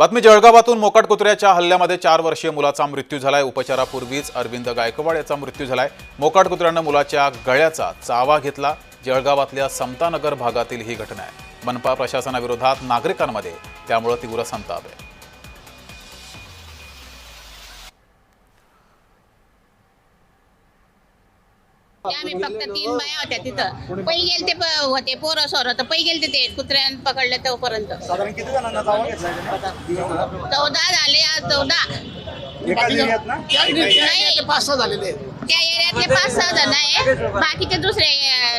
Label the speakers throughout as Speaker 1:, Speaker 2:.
Speaker 1: बातमी जळगावातून मोकाट कुत्र्याच्या हल्ल्यामध्ये चार वर्षीय मुलाचा मृत्यू झालाय. उपचारापूर्वीच अरविंद गायकवाड याचा मृत्यू झालाय. मोकाट कुत्र्यानं मुलाच्या गळ्याचा चावा घेतला. जळगावातल्या समतानगर भागातील ही घटना आहे. मनपा प्रशासनाविरोधात नागरिकांमध्ये त्यामुळे तीव्र संताप आहे.
Speaker 2: आम्ही फक्त तीन बाया होत्या तिथं. पै गेले ते होते पोरं सोरं तर पै गेले ते कुत्र्यान पकडले तोपर्यंत.
Speaker 3: साधारण किती जणांना जावा घेतलाय त्याने?
Speaker 2: चौदा झाले आज चौदा. नाही
Speaker 4: पाच सहा झालेले.
Speaker 2: त्या एरियातले पाच सहा जण आहे. बाकीचे दुसरे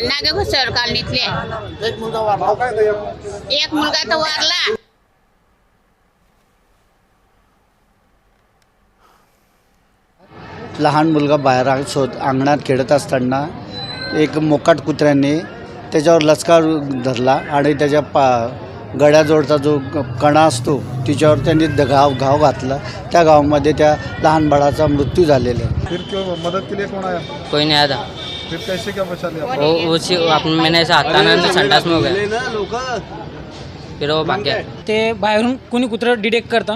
Speaker 2: नागेघुसर कॉलनीतले?
Speaker 4: एक मुलगा
Speaker 2: तर वारला.
Speaker 5: लहान मुलगा बाहेर शोध अंगणात खेळत असताना एक मोकाट कुत्र्याने त्याच्यावर लचकार धरला आणि त्याच्या पा गळ्याजवळचा जो कणा असतो तिच्यावर त्यांनी द- घाव घाव घातला. त्या गावामध्ये त्या लहान बाळाचा मृत्यू झालेला आहे.
Speaker 3: फिर क्यों मदद के लिए कौन आया?
Speaker 6: कोई नहीं आया था।
Speaker 3: फिर कैसे क्या बचा लिया
Speaker 6: वो उसी अपन मैंने ऐसा हटाना तो संडास में हो गया। फिर वो भाग गया।
Speaker 7: ते बाहेरून कोणी कुत्रं डिटेक्ट करतं?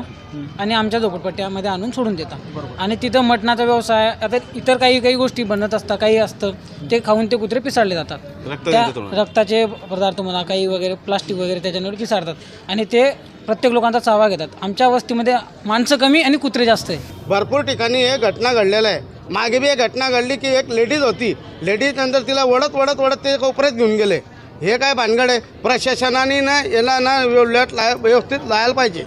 Speaker 7: आणि आमच्या झोपडपट्ट्यामध्ये आणून सोडून देतात. आणि तिथं मटणाचा व्यवसाय आता इतर काही काही गोष्टी बनत असतात काही असतं ते खाऊन ते कुत्रे पिसाळले जातात. त्या रक्ताचे पदार्थ म्हणा काही वगैरे प्लास्टिक वगैरे त्याच्यावर पिसाळतात. आणि ते प्रत्येक लोकांचा चावा घेतात. आमच्या वस्तीमध्ये माणसं कमी आणि कुत्रे जास्त आहे.
Speaker 4: भरपूर ठिकाणी हे घटना घडलेल्या आहे. मागे बी एक घटना घडली की एक लेडीज होती. लेडीज नंतर तिला वडत वडत वडत ते कोपऱ्यात घेऊन गेले. हे काय भानगड आहे? प्रशासनाने ना याला ना व्यवस्थित लायला पाहिजे.